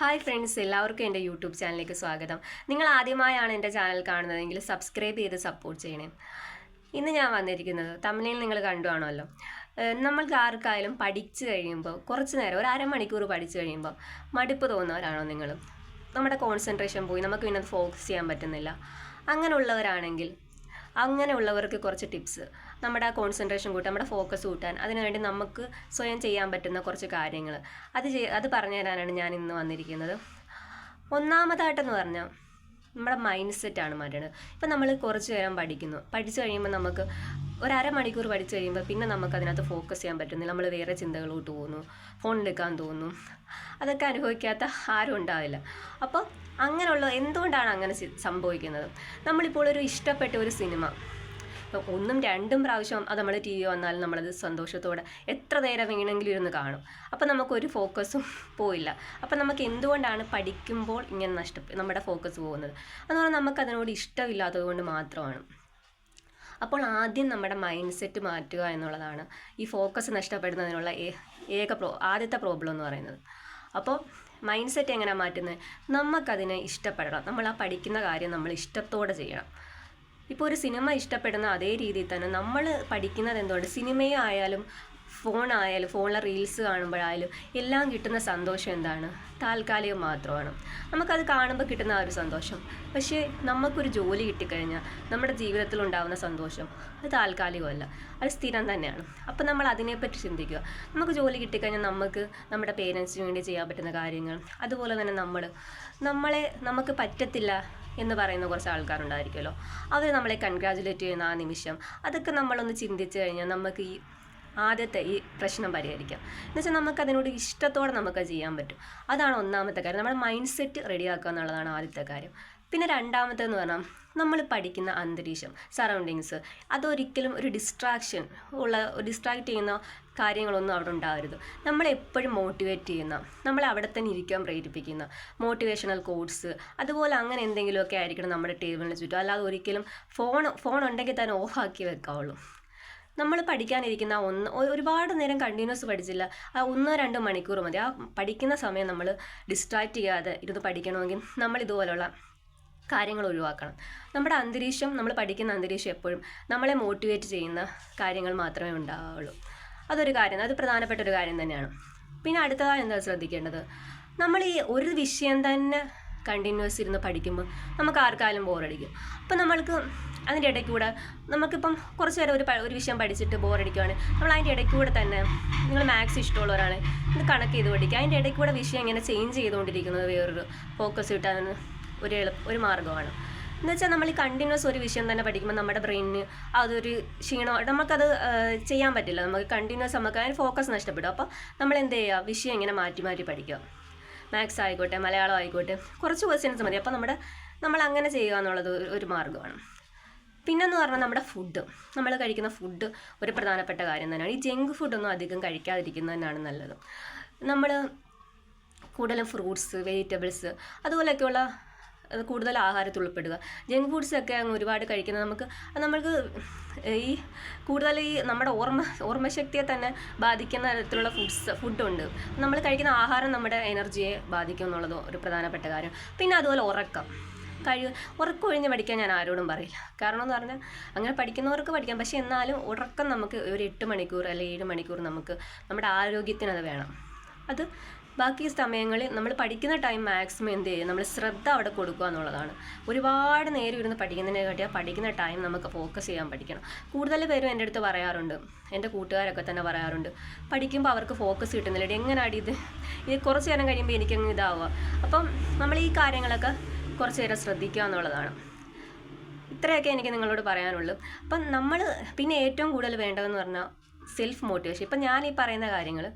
Hi friends എല്ലാവർക്കും എന്റെ YouTube ചാനലിലേക്ക് സ്വാഗതം. നിങ്ങൾ ആദ്യമായാണ് എന്റെ ചാനൽ കാണുന്നതെങ്കിൽ സബ്സ്ക്രൈബ് ചെയ്ത് സപ്പോർട്ട് ചെയ്യണേ. ഇന്ന് ഞാൻ വന്നിരിക്കുന്നത് തമിഴിൽ നിങ്ങൾ കണ്ടുവാണല്ലോ. നമ്മൾക്ക് ആർക്കായാലും പഠിച്ചു കഴിയുമ്പോൾ കുറച്ച് നേരം ഒരു അരമണിക്കൂർ പഠിച്ചു കഴിയുമ്പോൾ മടുപ്പ് തോന്നുന്നവരാണോ നിങ്ങൾ? നമ്മുടെ കോൺസെൻട്രേഷൻ പോയി നമുക്ക് പിന്നെ ഫോക്കസ് ചെയ്യാൻ പറ്റുന്നില്ല. അങ്ങനെയുള്ളവരാണെങ്കിൽ അങ്ങനെയുള്ളവർക്ക് കുറച്ച് ടിപ്സ് നമ്മുടെ ആ കോൺസെൻട്രേഷൻ കൂട്ടാൻ നമ്മുടെ ഫോക്കസ് കൂട്ടാൻ അതിനുവേണ്ടി നമുക്ക് സ്വയം ചെയ്യാൻ പറ്റുന്ന കുറച്ച് കാര്യങ്ങൾ അത് ചെയ് അത് പറഞ്ഞു തരാനാണ് ഞാൻ ഇന്ന് വന്നിരിക്കുന്നത്. ഒന്നാമതായിട്ടെന്ന് പറഞ്ഞാൽ നമ്മുടെ മൈൻഡ് സെറ്റാണ് മാറ്റേണ്ടത്. ഇപ്പം നമ്മൾ കുറച്ച് നേരം പഠിക്കുന്നു. പഠിച്ചു കഴിയുമ്പോൾ നമുക്ക് ഒരു അരമണിക്കൂർ പഠിച്ചു കഴിയുമ്പോൾ പിന്നെ നമുക്ക് അതിനകത്ത് ഫോക്കസ് ചെയ്യാൻ പറ്റുന്നില്ല. നമ്മൾ വേറെ ചിന്തകളോട്ട് പോകുന്നു. ഫോൺ എടുക്കാൻ തോന്നുന്നു. അതൊക്കെ അനുഭവിക്കാത്ത ആരും ഉണ്ടാവില്ല. അപ്പോൾ അങ്ങനെയുള്ള എന്തുകൊണ്ടാണ് അങ്ങനെ സംഭവിക്കുന്നത്? നമ്മളിപ്പോൾ ഒരു ഇഷ്ടപ്പെട്ട ഒരു സിനിമ ഇപ്പം ഒന്നും രണ്ടും പ്രാവശ്യം അത് നമ്മൾ ടി വി വന്നാലും നമ്മളത് സന്തോഷത്തോടെ എത്ര നേരം വേണമെങ്കിലും ഇരുന്ന് കാണും. അപ്പം നമുക്കൊരു ഫോക്കസും പോയില്ല. അപ്പം നമുക്ക് എന്തുകൊണ്ടാണ് പഠിക്കുമ്പോൾ ഇങ്ങനെ നഷ്ട നമ്മുടെ ഫോക്കസ് പോകുന്നത്? എന്ന് പറഞ്ഞാൽ നമുക്ക് അതിനോട് ഇഷ്ടമില്ലാത്തത് കൊണ്ട് മാത്രമാണ്. അപ്പോൾ ആദ്യം നമ്മുടെ മൈൻഡ് സെറ്റ് മാറ്റുക എന്നുള്ളതാണ് ഈ ഫോക്കസ് നഷ്ടപ്പെടുന്നതിനുള്ള ഏക പ്രോ ആദ്യത്തെ പ്രോബ്ലം എന്ന് പറയുന്നത്. അപ്പോൾ മൈൻഡ് സെറ്റ് എങ്ങനെയാണ് മാറ്റുന്നത്? നമുക്കതിനെ ഇഷ്ടപ്പെടണം. നമ്മൾ ആ പഠിക്കുന്ന കാര്യം നമ്മൾ ഇഷ്ടത്തോടെ ചെയ്യണം. ഇപ്പോൾ ഒരു സിനിമ ഇഷ്ടപ്പെടുന്ന അതേ രീതിയിൽ തന്നെ നമ്മൾ പഠിക്കുന്നത് എന്തുകൊണ്ട്? സിനിമയെ ആയാലും ഫോണായാലും ഫോണിലെ റീൽസ് കാണുമ്പോഴായാലും എല്ലാം കിട്ടുന്ന സന്തോഷം എന്താണ്? താൽക്കാലികം മാത്രമാണ്. നമുക്കത് കാണുമ്പോൾ കിട്ടുന്ന ആ ഒരു സന്തോഷം. പക്ഷേ നമുക്കൊരു ജോലി കിട്ടിക്കഴിഞ്ഞാൽ നമ്മുടെ ജീവിതത്തിൽ ഉണ്ടാകുന്ന സന്തോഷം അത് താൽക്കാലികമല്ല. അത് സ്ഥിരം തന്നെയാണ്. അപ്പം നമ്മൾ അതിനെപ്പറ്റി ചിന്തിക്കുക. നമുക്ക് ജോലി കിട്ടിക്കഴിഞ്ഞാൽ നമുക്ക് നമ്മുടെ പേരൻസിന് വേണ്ടി ചെയ്യാൻ പറ്റുന്ന കാര്യങ്ങൾ. അതുപോലെ തന്നെ നമ്മൾ നമ്മളെ നമുക്ക് പറ്റത്തില്ല എന്ന് പറയുന്ന കുറച്ച് ആൾക്കാരുണ്ടായിരിക്കുമല്ലോ. അവർ നമ്മളെ കൺഗ്രാജുലേറ്റ് ചെയ്യുന്ന ആ നിമിഷം അതൊക്കെ നമ്മളൊന്ന് ചിന്തിച്ചു കഴിഞ്ഞാൽ നമുക്ക് ഈ ആദ്യത്തെ ഈ പ്രശ്നം പരിഹരിക്കാം. എന്ന് വെച്ചാൽ നമുക്ക് അതിനോട് ഇഷ്ടത്തോടെ നമുക്ക് ചെയ്യാൻ പറ്റും. അതാണ് ഒന്നാമത്തെ കാര്യം. നമ്മുടെ മൈൻഡ് സെറ്റ് റെഡിയാക്കുക എന്നുള്ളതാണ് ആദ്യത്തെ കാര്യം. പിന്നെ രണ്ടാമത്തേന്ന് പറഞ്ഞാൽ നമ്മൾ പഠിക്കുന്ന അന്തരീക്ഷം സറൗണ്ടിങ്സ് അതൊരിക്കലും ഒരു ഡിസ്ട്രാക്ഷൻ ഉള്ള ഡിസ്ട്രാക്ട് ചെയ്യുന്ന കാര്യങ്ങളൊന്നും അവിടെ ഉണ്ടാവരുത്. നമ്മളെപ്പോഴും മോട്ടിവേറ്റ് ചെയ്യുന്ന നമ്മളെ അവിടെ തന്നെ ഇരിക്കാൻ പ്രേരിപ്പിക്കുന്ന മോട്ടിവേഷണൽ കോഡ്സ് അതുപോലെ അങ്ങനെ എന്തെങ്കിലുമൊക്കെ ആയിരിക്കണം നമ്മുടെ ടേബിളിന് ചുറ്റും. അല്ലാതെ ഒരിക്കലും ഫോൺ ഫോൺ ഉണ്ടെങ്കിൽ തന്നെ ഓഫാക്കി വെക്കാവുള്ളൂ. നമ്മൾ പഠിക്കാനിരിക്കുന്ന ഒന്ന് ഒരുപാട് നേരം കണ്ടിന്യൂസ് പഠിച്ചില്ല. ആ ഒന്നോ രണ്ടോ മണിക്കൂർ മതി. ആ പഠിക്കുന്ന സമയം നമ്മൾ ഡിസ്ട്രാക്റ്റ് ചെയ്യാതെ ഇരുന്ന് പഠിക്കണമെങ്കിൽ നമ്മൾ ഇതുപോലുള്ള കാര്യങ്ങൾ ഒഴിവാക്കണം. നമ്മുടെ അന്തരീക്ഷം നമ്മൾ പഠിക്കുന്ന അന്തരീക്ഷം എപ്പോഴും നമ്മളെ മോട്ടിവേറ്റ് ചെയ്യുന്ന കാര്യങ്ങൾ മാത്രമേ ഉണ്ടാവുള്ളൂ. അതൊരു കാര്യം അത് പ്രധാനപ്പെട്ട ഒരു കാര്യം തന്നെയാണ്. പിന്നെ അടുത്തതായി എന്താ ശ്രദ്ധിക്കേണ്ടത്? നമ്മൾ ഈ ഒരു വിഷയം തന്നെ കണ്ടിന്യൂസ് ഇരുന്ന് പഠിക്കുമ്പോൾ നമുക്ക് ആർക്കാലും ബോറടിക്കും അപ്പം നമ്മൾക്ക് അതിന്റെ ഇടയ്ക്ക് കൂടെ നമുക്കിപ്പം കുറച്ച് നേരം ഒരു ഒരു വിഷയം പഠിച്ചിട്ട് ബോറടിക്കുവാണ് നമ്മൾ അതിന്റെ ഇടയ്ക്ക് കൂടെ തന്നെ നിങ്ങൾ മാത്സ് ഇഷ്ടമുള്ളവരാണ് ഇത് കണക്ക് ചെയ്ത് പഠിക്കുക. അതിന്റെ ഇടയ്ക്ക് കൂടെ വിഷയം ഇങ്ങനെ ചേഞ്ച് ചെയ്തുകൊണ്ടിരിക്കുന്നത് വേറൊരു ഫോക്കസ് കിട്ടാൻ ഒരു എളു ഒരു മാർഗമാണ്. എന്ന് വെച്ചാൽ നമ്മൾ കണ്ടിന്യൂസ് ഒരു വിഷയം തന്നെ പഠിക്കുമ്പോൾ നമ്മുടെ ബ്രെയിനിന് അതൊരു ക്ഷീണം നമുക്കത് ചെയ്യാൻ പറ്റില്ല. നമുക്ക് കണ്ടിന്യൂസ് നമുക്ക് അതിന് ഫോക്കസ് നഷ്ടപ്പെടും. അപ്പോൾ നമ്മൾ എന്ത് ചെയ്യുക വിഷയം ഇങ്ങനെ മാറ്റി മാറ്റി പഠിക്കുക. മാത്സ് ആയിക്കോട്ടെ മലയാളം ആയിക്കോട്ടെ കുറച്ച് ക്വസ്റ്റ്യൻസ് മതി. അപ്പോൾ നമ്മുടെ നമ്മൾ അങ്ങനെ ചെയ്യുക എന്നുള്ളത് ഒരു- മാർഗമാണ്. പിന്നെന്ന് പറഞ്ഞാൽ നമ്മുടെ ഫുഡ് നമ്മൾ കഴിക്കുന്ന ഫുഡ് ഒരു പ്രധാനപ്പെട്ട കാര്യം തന്നെയാണ്. ഈ ജങ്ക് ഫുഡൊന്നും അധികം കഴിക്കാതിരിക്കുന്നത് തന്നെയാണ് നല്ലത്. നമ്മൾ കൂടുതലും ഫ്രൂട്ട്സ് വെജിറ്റബിൾസ് അതുപോലെയൊക്കെയുള്ള അത് കൂടുതൽ ആഹാരത്തിൽ ഉൾപ്പെടുക. ജങ്ക് ഫുഡ്സ് ഒക്കെ അങ്ങ് ഒരുപാട് കഴിക്കുന്നത് നമുക്ക് നമ്മൾക്ക് ഈ കൂടുതൽ ഈ നമ്മുടെ ഓർമ്മ ഓർമ്മശക്തിയെ തന്നെ ബാധിക്കുന്ന തരത്തിലുള്ള ഫുഡ്സ് ഫുഡുണ്ട് നമ്മൾ കഴിക്കുന്ന ആഹാരം നമ്മുടെ എനർജിയെ ബാധിക്കും എന്നുള്ളത് ഒരു പ്രധാനപ്പെട്ട കാര്യം. പിന്നെ അതുപോലെ ഉറക്കം. കഴിവ് ഉറക്കം ഒഴിഞ്ഞ് പഠിക്കാൻ ഞാൻ ആരോടും പറയില്ല. കാരണം എന്ന് പറഞ്ഞാൽ അങ്ങനെ പഠിക്കുന്നവർക്ക് പഠിക്കാം. പക്ഷേ എന്നാലും ഉറക്കം നമുക്ക് ഒരു എട്ട് മണിക്കൂർ അല്ലെങ്കിൽ ഏഴ് മണിക്കൂർ നമുക്ക് നമ്മുടെ ആരോഗ്യത്തിന് അത് വേണം. അത് ബാക്കി സമയങ്ങളിൽ നമ്മൾ പഠിക്കുന്ന ടൈം മാക്സിമം എന്ത് ചെയ്യും? നമ്മൾ ശ്രദ്ധ അവിടെ കൊടുക്കുക എന്നുള്ളതാണ്. ഒരുപാട് നേരം ഇരുന്ന് പഠിക്കുന്നതിനെ കാട്ടിയാൽ പഠിക്കുന്ന ടൈം നമുക്ക് ഫോക്കസ് ചെയ്യാൻ പഠിക്കണം. കൂടുതൽ പേരും എന്റെ അടുത്ത് പറയാറുണ്ട്. എന്റെ കൂട്ടുകാരൊക്കെ തന്നെ പറയാറുണ്ട്. പഠിക്കുമ്പോൾ അവർക്ക് ഫോക്കസ് കിട്ടുന്നില്ല. എങ്ങനെ എങ്ങനെയാടി ഇത്? ഇത് കുറച്ച് നേരം കഴിയുമ്പോൾ എനിക്കങ്ങ് ഇതാവുക. അപ്പം നമ്മൾ ഈ കാര്യങ്ങളൊക്കെ കുറച്ച് നേരം ശ്രദ്ധിക്കുക എന്നുള്ളതാണ്. ഇത്രയൊക്കെ എനിക്ക് നിങ്ങളോട് പറയാനുള്ളൂ. അപ്പം നമ്മൾ പിന്നെ ഏറ്റവും കൂടുതൽ വേണ്ടതെന്ന് പറഞ്ഞാൽ സെൽഫ് മോട്ടിവേഷൻ ഇപ്പം ഞാൻ ഈ പറയുന്ന കാര്യങ്ങൾ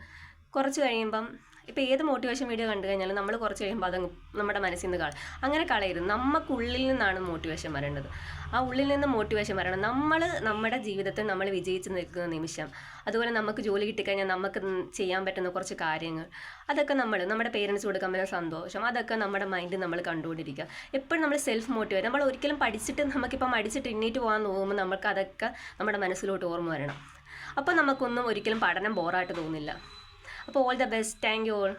കുറച്ച് കഴിയുമ്പം ഇപ്പം ഏത് മോട്ടിവേഷൻ വീഡിയോ കണ്ടു കഴിഞ്ഞാലും നമ്മൾ കുറച്ച് കഴിയുമ്പോൾ അതങ്ങ് നമ്മുടെ മനസ്സിൽ നിന്ന് കളയും അങ്ങനെ കളയരുത്. നമുക്കുള്ളിൽ നിന്നാണ് മോട്ടിവേഷൻ വരേണ്ടത്. ആ ഉള്ളിൽ നിന്ന് മോട്ടിവേഷൻ വരണം. നമ്മൾ നമ്മുടെ ജീവിതത്തിൽ നമ്മൾ വിജയിച്ച് നിൽക്കുന്ന നിമിഷം അതുപോലെ നമുക്ക് ജോലി കിട്ടിക്കഴിഞ്ഞാൽ നമുക്ക് ചെയ്യാൻ പറ്റുന്ന കുറച്ച് കാര്യങ്ങൾ അതൊക്കെ നമ്മൾ നമ്മുടെ പേരൻസ് കൊടുക്കാൻ സന്തോഷം അതൊക്കെ നമ്മുടെ മൈൻഡ് നമ്മൾ കണ്ടുകൊണ്ടിരിക്കുക. എപ്പോഴും നമ്മൾ സെൽഫ് മോട്ടിവേറ്റ് നമ്മൾ ഒരിക്കലും പഠിച്ചിട്ട് നമുക്കിപ്പം പഠിച്ചിട്ട് എണ്ണീറ്റ് പോകാൻ തോന്നുമ്പോൾ നമുക്ക് അതൊക്കെ നമ്മുടെ മനസ്സിലോട്ട് ഓർമ്മ വരണം. അപ്പോൾ നമുക്കൊന്നും ഒരിക്കലും പഠനം ബോറായിട്ട് തോന്നില്ല. അപ്പോൾ all the best thank you all